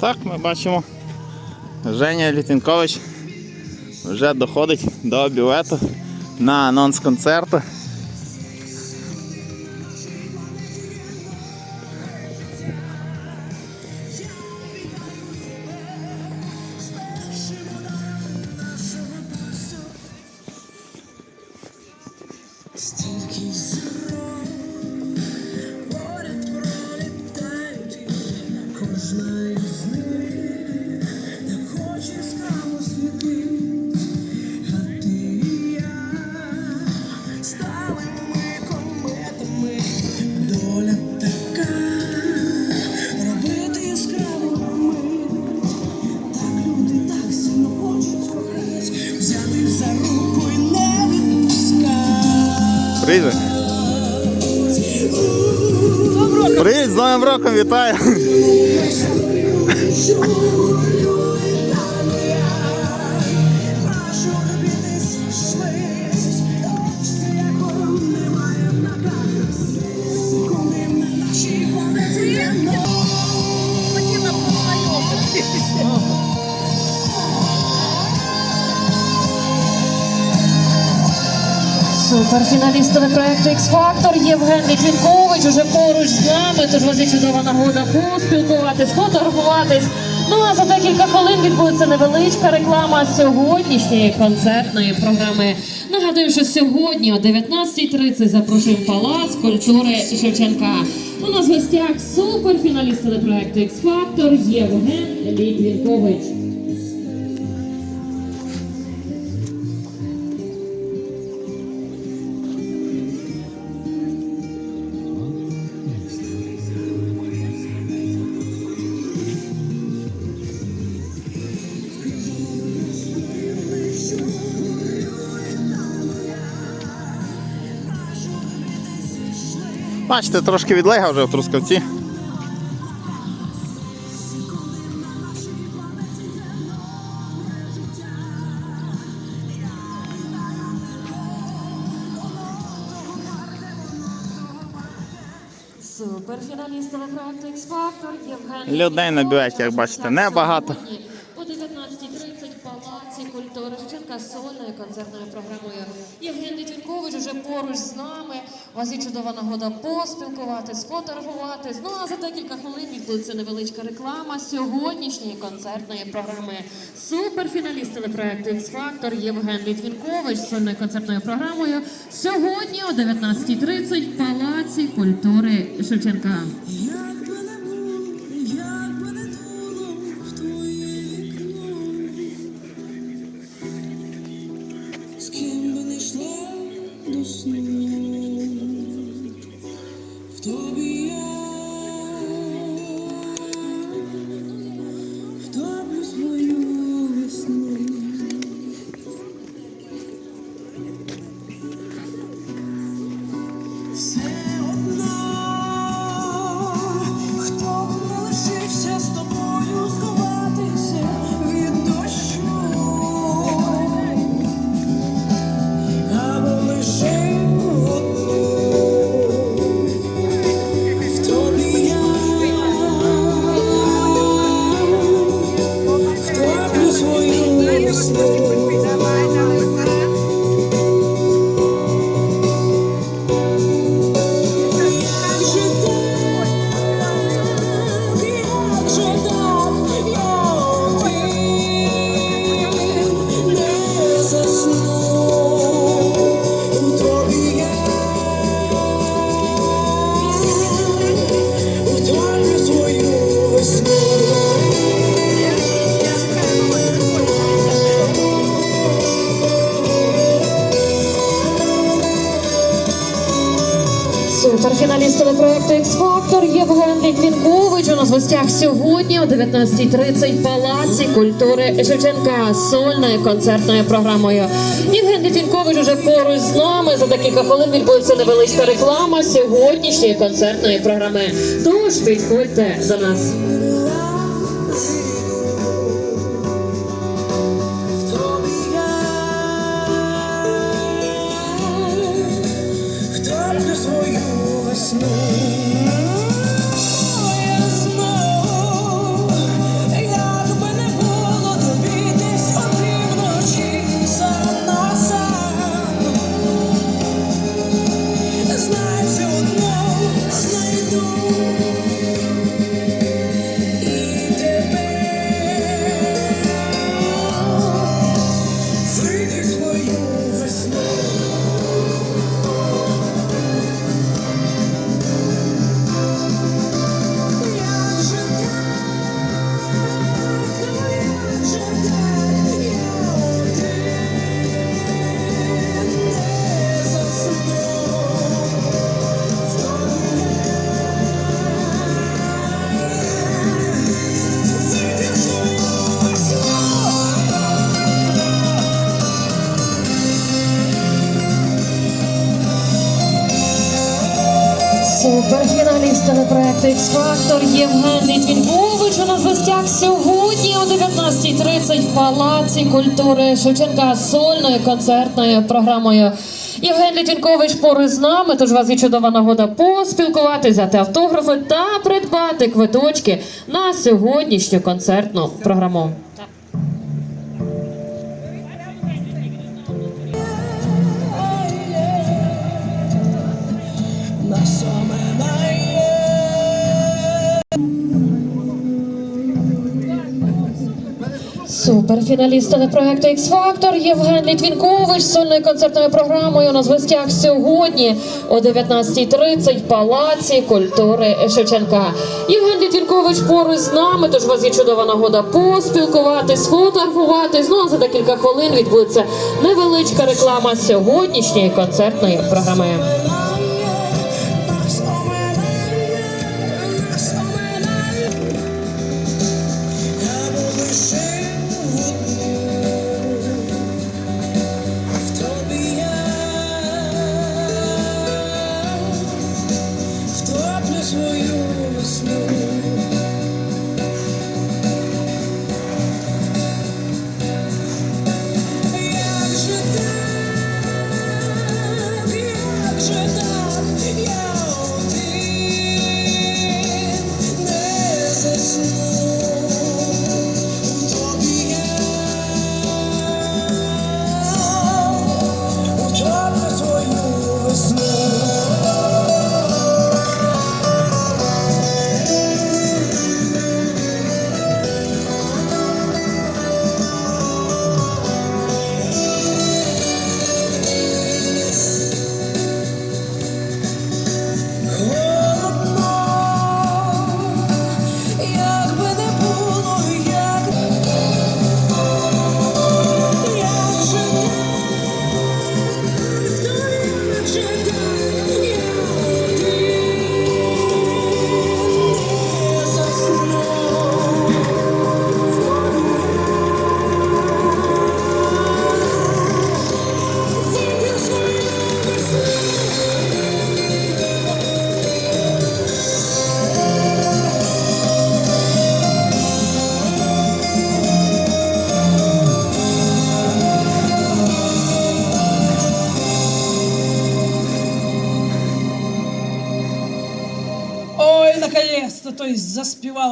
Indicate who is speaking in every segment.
Speaker 1: Так, ми бачимо, Женя Літвінкович вже доходить до бювету на анонс концерту.
Speaker 2: Стільки
Speaker 1: Привіт! Привіт, з Новим роком вітаю!
Speaker 3: Суперфіналістове проекту X-Factor Євген Літвінкович уже поруч з нами. Тож вас є чудова нагода поспілкуватись, фотографуватись. Ну а за декілька хвилин відбудеться невеличка реклама сьогоднішньої концертної програми. Нагадую, що сьогодні о 19.30 запрошуємо Палац культури Шевченка. У нас в гостях суперфіналіст телепроекту X-Factor Євген Літвінкович.
Speaker 1: Бачите, трошки відлега вже в Трускавці. Людей на бюветі, як бачите, небагато.
Speaker 3: О 19.30 в Палаці з сольною концертною програмою. Євген Літвінкович уже поруч з нами. У вас є чудова нагода поспілкуватись, сфотографуватись. Ну а за декілька хвилин відбудеться невеличка реклама сьогоднішньої концертної програми. Суперфіналіст телепроекту X-Factor Євген Літвінкович з сольною концертною програмою. Сьогодні о 19.30 в Палаці культури Шевченка.
Speaker 2: В
Speaker 3: Суперфіналіст телепроекту X-Factor Євген Літвінкович у нас в гостях сьогодні о 19.30 в Палаці культури Шевченка сольною концертною програмою. Євген Літвінкович уже поруч з нами. За декілька хвилин відбудеться невеличка реклама сьогоднішньої концертної програми. Тож підходьте за нас. yeah. X-Factor Євген Літвінкович у нас в гостях сьогодні о 19.30 в Палаці культури Шевченка з сольною концертною програмою. Євген Літвінкович поруч з нами, тож у вас є чудова нагода поспілкуватися, взяти автографи та придбати квиточки на сьогоднішню концертну програму. Суперфіналіст телепроекту X-Factor Євген Літвінкович з сольною концертною програмою на гостях сьогодні о 19.30 в Палаці культури Шевченка. Євген Літвінкович поруч з нами, тож у вас є чудова нагода поспілкуватись, сфотографуватись. Ну а за декілька хвилин відбудеться невеличка реклама сьогоднішньої концертної програми.
Speaker 4: Свою весну. Як би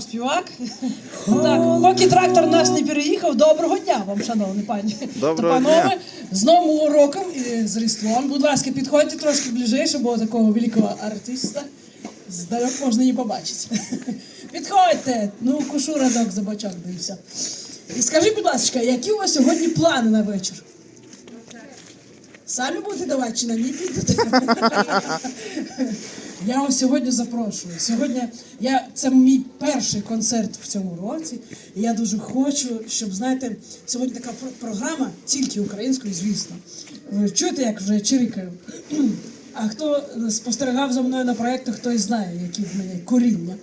Speaker 2: заспівав співак. Так, поки трактор нас не переїхав, доброго дня вам, шановні пані
Speaker 1: Доброго
Speaker 2: та панове.
Speaker 1: дня.
Speaker 2: З новим уроком і з Різдвом. Будь ласка, підходьте трошки ближче, бо такого великого артиста здалек можна і побачити. Підходьте, ну кушу разок за бочок дився. І скажіть, будь ласка, які у вас сьогодні плани на вечір? Самі будете давати чи на мій підете? Я вас сьогодні запрошую. Сьогодні я це мій перший концерт в цьому році. І я дуже хочу, щоб знаєте, сьогодні така про- програма тільки українською, звісно. Ви чуєте, як вже чирикаю? А хто спостерігав за мною на проєктах, той знає, які в мене коріння,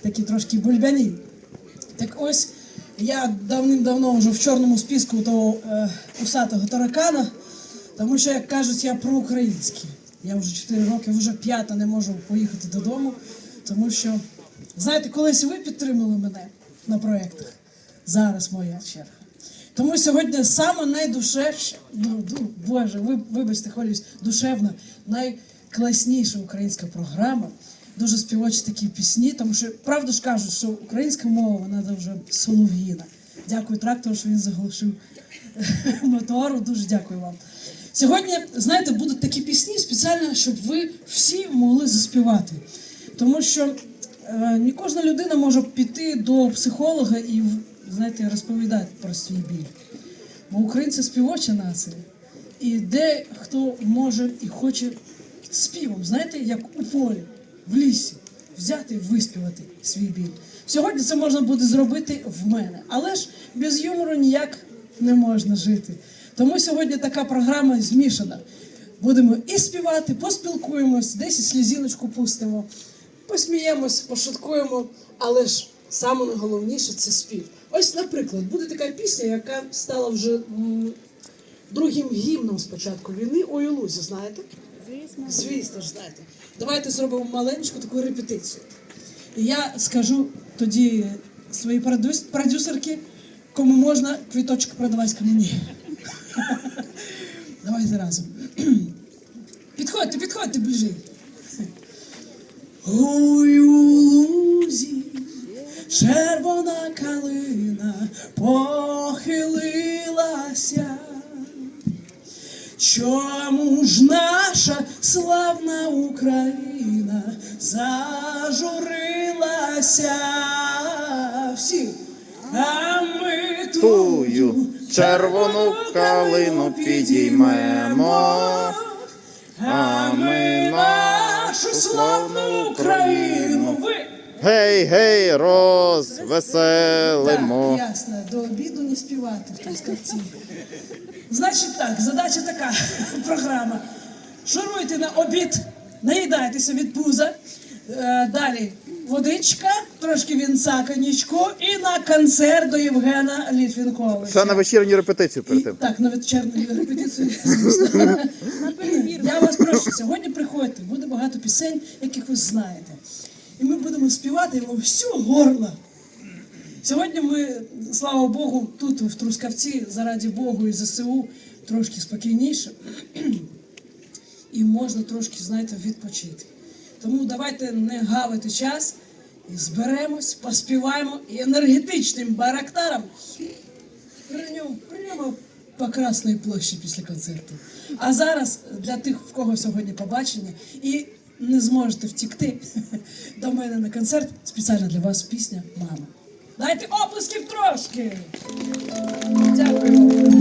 Speaker 2: такі трошки бульбяні. Так ось я давним-давно вже в чорному списку того е, усатого таракана, тому що, як кажуть, я проукраїнський. Я вже 4 роки, вже п'ята не можу поїхати додому, тому що, знаєте, колись ви підтримали мене на проєктах. Зараз моя черга. Тому сьогодні саме найдушевша, ну, Боже, ви, вибачте, хвалюсь, душевна, найкласніша українська програма. Дуже співочі такі пісні, тому що правду ж кажуть, що українська мова вона дуже солов'їна. Дякую трактору, що він заглушив мотору. Дуже дякую вам. Сьогодні, знаєте, будуть такі пісні спеціально, щоб ви всі могли заспівати. Тому що е, не кожна людина може піти до психолога і знаєте, розповідати про свій біль. Бо українці співоча нація. І де хто може і хоче співом, знаєте, як у полі, в лісі, взяти і виспівати свій біль. Сьогодні це можна буде зробити в мене, але ж без юмору ніяк не можна жити. Тому сьогодні така програма змішана. Будемо і співати, поспілкуємось, десь і слізіночку пустимо, посміємось, пошуткуємо, але ж саме найголовніше це спів. Ось, наприклад, буде така пісня, яка стала вже м, другим гімном спочатку війни Ой у лузі, знаєте?
Speaker 4: Звісно.
Speaker 2: Звісно ж, знаєте. Давайте зробимо маленьку таку репетицію. І я скажу тоді своїй продюс- продюсерці, кому можна квіточок продавати, кому ні. Давайте разом. Підходьте, підходьте ближче. Ой, у лузі червона калина похилилася. Чому ж наша славна Україна зажурилася?
Speaker 1: Червону калину підіймемо,
Speaker 2: а ми нашу славну Україну.
Speaker 1: Гей, гей, розвеселимо.
Speaker 2: Так, ясно, до обіду не співати в Трускавці. Значить так, задача така програма. Шуруйте на обід, наїдайтеся від пуза. Е, далі водичка, трошки вінца коньячку і на концерт до Євгена Літвінковича.
Speaker 1: Ще на вечірню репетицію перед тим.
Speaker 2: так, на вечірню репетицію. Я вас прошу, сьогодні приходьте, буде багато пісень, яких ви знаєте. І ми будемо співати його всю горло. Сьогодні ми, слава Богу, тут в Трускавці, заради Богу і ЗСУ, трошки спокійніше. І можна трошки, знаєте, відпочити. Тому давайте не гавити час і зберемось, поспіваємо і енергетичним барактаром приймемо, приймемо по Красній площі після концерту. А зараз для тих, в кого сьогодні побачення, і не зможете втікти до мене на концерт, спеціально для вас пісня Мама. Дайте оплесків трошки. Дякую.